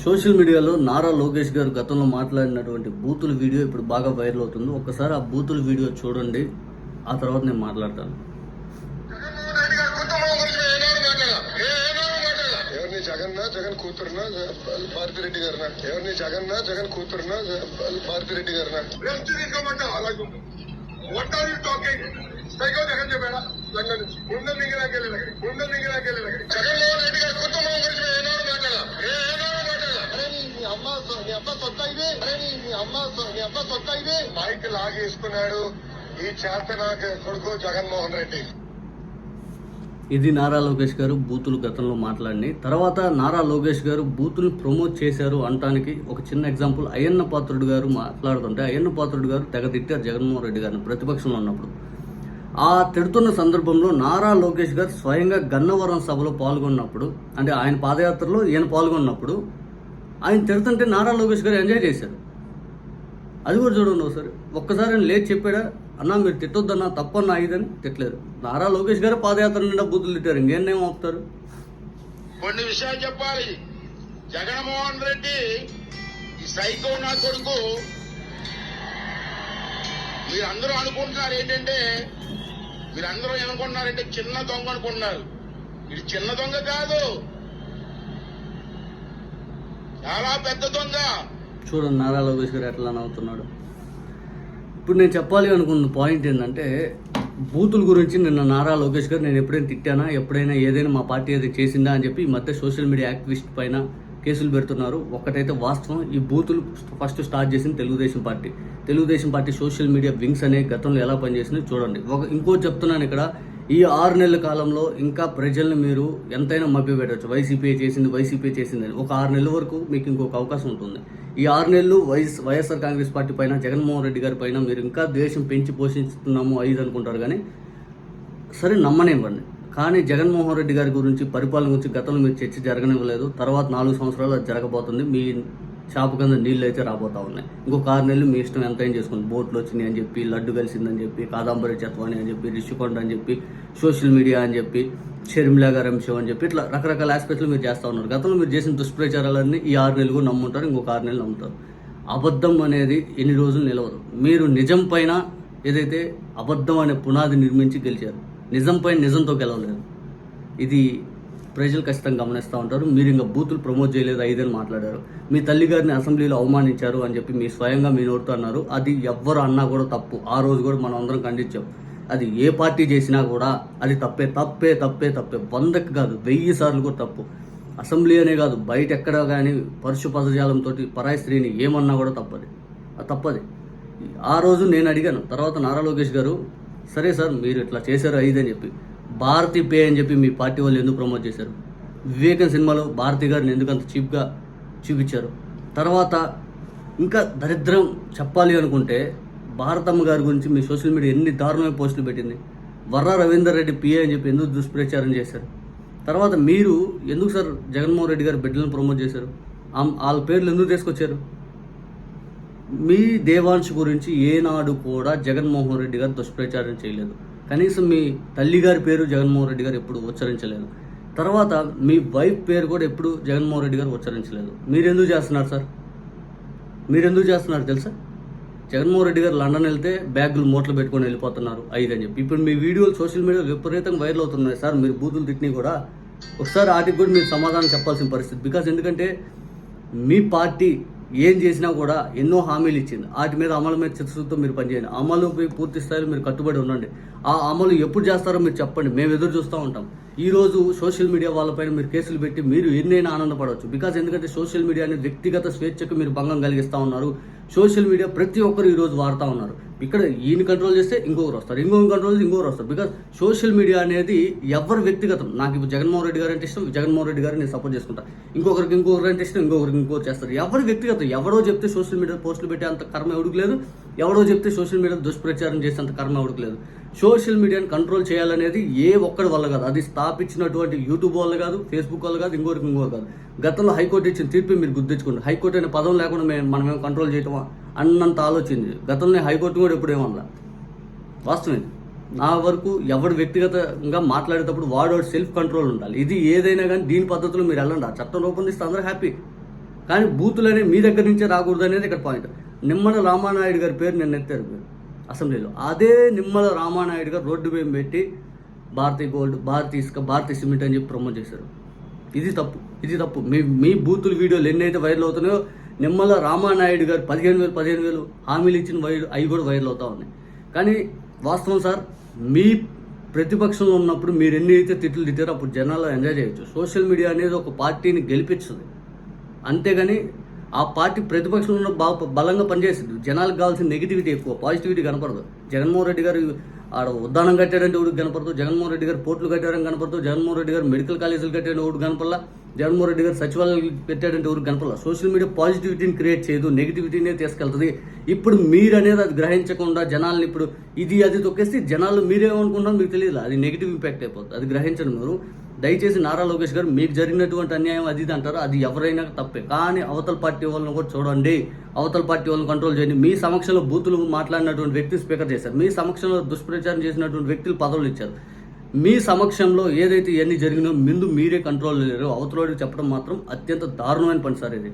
Social మీడియాలో నారా లోకేష్ గారు గతంలో మాట్లాడినటువంటి బూతుల వీడియో ఇప్పుడు బాగా వైరల్ అవుతుంది. ఒక్కసారి ఆ బూతుల వీడియో చూడండి. ఆ తర్వాత నేను మాట్లాడతాను. జగన్నా జగన్ కూతురునా భారతిరెడ్డి గారినా? ఎవరిని జగన్నా జగన్ కూతురునా భారతిరెడ్డి గారినా? రెస్ట్ తీసుకోమంటా అలాగే what are you talking psycho Jagan చెప్పాడా? లండన్ నుంచి. గుండెలు దిగినాకెళ్ళి గుండెలు దిగినాకెళ్ళి జగన్మోహన్ రెడ్డి గారి కుటుంబం గురించి ఏనాడు మాట్లాడాల ఏనాడు మాట్లాడాల అరే నీ నీ అమ్మ సొ- నీ అబ్బ సొత్తా ఇది నీ అమ్మ సొ- నీ అబ్బ సొత్తా ఇది? మైక్ లాగేసుకున్నాడు ఈ చేత నాకు కొడుకు జగన్మోహన్ రెడ్డి. ఇది నారా లోకేష్ గారు బూతులు గతంలో మాట్లాడినాయి. తర్వాత నారా లోకేష్ గారు బూతులు ప్రమోట్ చేశారు అనటానికి ఒక చిన్న ఎగ్జాంపుల్. అయ్యన్న పాత్రుడు గారు మాట్లాడుతుంటే అయ్యన్న పాత్రుడు గారు తెగ తిట్టారు జగన్మోహన్ రెడ్డి గారిని ప్రతిపక్షంలో ఉన్నప్పుడు. ఆ తిడుతున్న సందర్భంలో నారా లోకేష్ గారు స్వయంగా గన్నవరం సభలో పాల్గొన్నప్పుడు అంటే ఆయన పాదయాత్రలో ఈయన పాల్గొన్నప్పుడు ఆయన తిడుతుంటే నారా లోకేష్ గారు ఎంజాయ్ చేశారు. అది కూడా చూడండి ఒకసారి. ఒక్కసారి ఆయన లేచి చెప్పాడా? అన్నా మీరు తిట్టొద్దన్నా తప్పన్నా ఇదని తిట్టలేదు. నారా లోకేష్ గారు పాదయాత్ర నిండా బూతులు తిట్టారు. ఇంకేం ఆపుతారు? కొన్ని విషయాలు చెప్పాలి. జగన్మోహన్ రెడ్డి ఈ సైకో నా కొడుకు. మీరందరూ అనుకుంటున్నారు ఏంటంటే మీరందరూ ఏమనుకుంటున్నారంటే చిన్న దొంగ అనుకుంటున్నారు. ఇది చిన్న దొంగ కాదు. చాలా పెద్ద దొంగ. చూడండి నారా లోకేష్ గారు ఎట్లా నవ్వుతున్నాడు. ఇప్పుడు నేను చెప్పాలి అనుకున్న పాయింట్ ఏంటంటే బూతుల గురించి నిన్న నారా లోకేష్ గారు నేను ఎప్పుడైనా తిట్టానా? ఎప్పుడైనా ఏదైనా మా పార్టీ ఏదైనా చేసిందా అని చెప్పి ఈ మధ్య సోషల్ మీడియా యాక్టివిస్ట్ పైన కేసులు పెడుతున్నారు. ఒకటైతే వాస్తవం ఈ బూతులు ఫస్ట్ స్టార్ట్ చేసింది Telugu Desam party. Telugu Desam party social media wings అనే గతంలో ఎలా పనిచేసింది చూడండి. ఒక ఇంకో చెప్తున్నాను ఇక్కడ. ఈ ఆరు నెలల కాలంలో ఇంకా ప్రజల్ని మీరు ఎంతైనా మభ్యపెట్టవచ్చు వైసీపీ చేసింది వైసీపీ చేసింది అని. ఒక ఆరు నెలల వరకు మీకు ఇంకొక అవకాశం ఉంటుంది. ఈ ఆరు నెలలు వైఎస్ వైఎస్ఆర్ కాంగ్రెస్ పార్టీ పైన జగన్మోహన్ రెడ్డి గారి పైన మీరు ఇంకా ద్వేషం పెంచి పోషిస్తున్నాము ఐదు అనుకుంటారు కానీ సరే నమ్మనివ్వండి. కానీ జగన్మోహన్ రెడ్డి గారి గురించి పరిపాలన గురించి గతంలో మీరు చర్చ జరగనివ్వలేదు. తర్వాత నాలుగు సంవత్సరాలు అది జరగబోతుంది. మీ షాపు కింద నీళ్ళు అయితే రాబోతా ఉన్నాయి. ఇంకొక ఆరు నెలలు మీ ఇష్టం ఎంత ఏం చేసుకోండి. బోట్లు వచ్చినాయి అని చెప్పి లడ్డు కలిసిందని చెప్పి కాదంబరి చత్వాని అని చెప్పి రిషికొండ అని చెప్పి సోషల్ మీడియా అని చెప్పి షర్మిలా గారు అని చెప్పి ఇట్లా రకరకాల ఆస్పెక్ట్లు మీరు చేస్తూ ఉన్నారు. గతంలో మీరు చేసిన దుష్ప్రచారాలన్నీ ఈ ఆరు నెలలు నమ్ముంటారు ఇంకొక ఆరు నెలలు నమ్ముతారు. అబద్ధం అనేది ఎన్ని రోజులు నిలవదు. మీరు నిజం పైన ఏదైతే అబద్ధం అనే పునాది నిర్మించి గెలిచారు నిజం పైన నిజంతో గెలవలేదు. ఇది ప్రజలు ఖచ్చితంగా గమనిస్తూ ఉంటారు. మీరు ఇంకా బూతులు ప్రమోట్ చేయలేదు ఐదని మాట్లాడారు. మీ తల్లి గారిని అసెంబ్లీలో అవమానించారు అని చెప్పి మీ స్వయంగా మీ నోరుతో అన్నారు. అది ఎవ్వరు అన్నా కూడా తప్పు. ఆ రోజు కూడా మనం అందరం ఖండించాం. అది ఏ పార్టీ చేసినా కూడా అది తప్పే తప్పే తప్పే తప్పే. వందకి కాదు వెయ్యి సార్లు కూడా తప్పు. అసెంబ్లీ అనే కాదు బయట ఎక్కడ కానీ పరుశు పదజాలంతో పరాయి స్త్రీని ఏమన్నా కూడా తప్పది. అది తప్పది. ఆ రోజు నేను అడిగాను తర్వాత నారా లోకేష్ గారు సరే సార్ మీరు ఇట్లా చేశారు ఐదు అని చెప్పి. భారతి పే అని చెప్పి మీ పార్టీ వాళ్ళు ఎందుకు ప్రమోట్ చేశారు? వివేకం సినిమాలో భారతి గారిని ఎందుకు అంత చీప్గా చూపించారు? తర్వాత ఇంకా దరిద్రం చెప్పాలి అనుకుంటే భారతమ్మ గారి గురించి మీ సోషల్ మీడియా ఎన్ని దారుణమైన పోస్టులు పెట్టింది? వర్రా రవీందర్ రెడ్డి పిఏ అని చెప్పి ఎందుకు దుష్ప్రచారం చేశారు? తర్వాత మీరు ఎందుకు సార్ జగన్మోహన్ రెడ్డి గారి బిడ్డలను ప్రమోట్ చేశారు? వాళ్ళ పేర్లు ఎందుకు తీసుకొచ్చారు? మీ దేవాంశ్ గురించి ఏనాడు కూడా జగన్మోహన్ రెడ్డి గారు దుష్ప్రచారం చేయలేదు. కనీసం మీ తల్లి గారి పేరు జగన్మోహన్ రెడ్డి గారు ఎప్పుడు ఉచ్చరించలేదు. తర్వాత మీ వైఫ్ పేరు కూడా ఎప్పుడు జగన్మోహన్ రెడ్డి గారు ఉచ్చరించలేదు. మీరెందుకు చేస్తున్నారు సార్? మీరెందుకు చేస్తున్నారు తెలుసా? జగన్మోహన్ రెడ్డి గారు లండన్ వెళ్తే బ్యాగులు మూటలు పెట్టుకొని వెళ్ళిపోతున్నారు. ఐదు అని చెప్పి. ఇప్పుడు మీ వీడియోలు సోషల్ మీడియాలో విపరీతంగా వైరల్ అవుతున్నాయి సార్. మీరు బూతులు తిట్టినా కూడా. ఒకసారి వాటికి కూడా మీరు సమాధానం చెప్పాల్సిన పరిస్థితి. బికాస్ ఎందుకంటే మీ పార్టీ ఏం చేసినా కూడా ఎన్నో హామీలు ఇచ్చింది. వాటి మీద అమలు మీద చిత్తశుద్ధితో మీరు పనిచేయండి. అమలుపై పూర్తి స్థాయిలో మీరు కట్టుబడి ఉండండి. ఆ అమలు ఎప్పుడు చేస్తారో మీరు చెప్పండి. మేము ఎదురు చూస్తూ ఉంటాం. ఈ రోజు సోషల్ మీడియా వాళ్ళపైన మీరు కేసులు పెట్టి మీరు ఎన్నైనా ఆనందపడవచ్చు. బికాజ్ ఎందుకంటే సోషల్ మీడియా అనేది వ్యక్తిగత స్వేచ్ఛకు మీరు భంగం కలిగిస్తూ ఉన్నారు. సోషల్ మీడియా ప్రతి ఒక్కరు ఈరోజు వాడుతూ ఉన్నారు. ఇక్కడ ఈయన కంట్రోల్ చేస్తే ఇంకొకరు వస్తారు. ఇంకొకరు కంట్రోల్ చేస్తే ఇంకొకరు వస్తారు. బికాజ్ సోషల్ మీడియా అనేది ఎవరి వ్యక్తిగతం? నాకు ఇప్పుడు జగన్మోహన్ రెడ్డి గారు అంటే ఇష్టం. జగన్మోహన్ రెడ్డి గారిని నేను సపోర్ట్ చేసుకుంటా. ఇంకొకరికి ఇంకొకరు అంటే ఇష్టం. ఇంకొకరికి ఇంకొకరు చేస్తారు. ఎవరి వ్యక్తిగతం? ఎవరో చెప్తే సోషల్ మీడియా పోస్టులు పెట్టే అంత కర్మ ఎవరికి లేదు. ఎవరో చెప్తే సోషల్ మీడియా దుష్ప్రచారం చేసే అంత కర్మ ఎవరికి లేదు. సోషల్ మీడియాని కంట్రోల్ చేయాలనేది ఏ ఒక్కడి వల్ల కాదు. అది స్థాపించినటువంటి యూట్యూబ్ వల్ల కాదు ఫేస్బుక్ వల్ల కాదు ఇంకోరికి ఇంకోరు కాదు. గతంలో హైకోర్టు ఇచ్చిన తీర్పు మీరు గుర్తించుకోండి. హైకోర్టు అనే పదం లేకుండా మేము మనమేం కంట్రోల్ చేయటమా అన్నంత ఆలోచింది గతంలో హైకోర్టు కూడా ఎప్పుడు ఏమన్నా వాస్తవం నా వరకు ఎవడు వ్యక్తిగతంగా మాట్లాడేటప్పుడు వాడు సెల్ఫ్ కంట్రోల్ ఉండాలి. ఇది ఏదైనా కానీ దీని పద్ధతిలో మీరు వెళ్ళండి. ఆ చట్టం రూపొందిస్తే అందరూ హ్యాపీ. కానీ బూతులు మీ దగ్గర నుంచే రాకూడదు అనేది ఇక్కడ పాయింట్ నిమ్మల రామానాయుడు గారి పేరు నేను ఎత్తారు. మీరు అసెంబ్లీలో. అదే నిమ్మల రామానాయుడు గారు రోడ్డు మీద పెట్టి భారతీ గోల్డ్ భారతీ ఇసుక భారతీ సిమెంట్ అని చెప్పి ప్రమోట్ చేశారు. ఇది తప్పు ఇది తప్పు. మీ మీ బూతుల వీడియోలు ఎన్నైతే వైరల్ అవుతున్నాయో నిమ్మల రామానాయుడు గారు పదిహేను వేలు పదిహేను వేలు హామీలు ఇచ్చిన వైర్ అవి కూడా వైరల్ అవుతా ఉన్నాయి. కానీ వాస్తవం సార్ మీ ప్రతిపక్షంలో ఉన్నప్పుడు మీరు ఎన్ని అయితే తిట్లు తిట్టారో అప్పుడు జనాలు ఎంజాయ్ చేయొచ్చు. సోషల్ మీడియా అనేది ఒక పార్టీని గెలిపించుతుంది అంతేగాని ఆ పార్టీ ప్రతిపక్షంలో బా బాగా బలంగా పనిచేస్తుంది జనాలకు కావాల్సిన నెగిటివిటీ ఎక్కువ పాజిటివిటీ కనపడదు. జగన్మోహన్ రెడ్డి గారు ఆడ ఉద్దానం కట్టాడంటే ఒకటి కనపడదు. జగన్మోహన్ రెడ్డి గారు పోర్టులు కట్టారని కనపడదు. జగన్మోహన్ రెడ్డి గారు మెడికల్ కాలేజీలు కట్టాడు ఒకటి కనపడలా. జగన్మోహన్ రెడ్డి గారు సచివాలయాలు పెట్టాడంటే ఎవరికి కనపడలా. సోషల్ మీడియా పాజిటివిటీని క్రియేట్ చేయదు నెగిటివిటీనే తీసుకెళ్తుంది. ఇప్పుడు మీరు అనేది అది గ్రహించకుండా జనాల్ని ఇప్పుడు ఇది అది తొక్కేస్తే జనాలు మీరేమనుకుంటున్నారో మీకు తెలియదు అది నెగిటివ్ ఇంపాక్ట్ అయిపోతుంది అది గ్రహించడం మీరు. దయచేసి నారా లోకేష్ గారు మీకు జరిగినటువంటి అన్యాయం అది ఇది అంటారు అది ఎవరైనా తప్పే. కానీ అవతల పార్టీ వాళ్ళని కూడా చూడండి. అవతల పార్టీ వాళ్ళని కంట్రోల్ చేయండి. మీ సమక్షంలో బూతులు మాట్లాడినటువంటి వ్యక్తి స్పీకర్ చేశారు. మీ సమక్షంలో దుష్ప్రచారం చేసినటువంటి వ్యక్తులు పదవులు ఇచ్చారు. మీ సమక్షంలో ఏదైతే ఇవన్నీ జరిగినో ముందు మీరే కంట్రోల్ లేరు అవతల చెప్పడం మాత్రం అత్యంత దారుణమైన పని సార్ ఇది.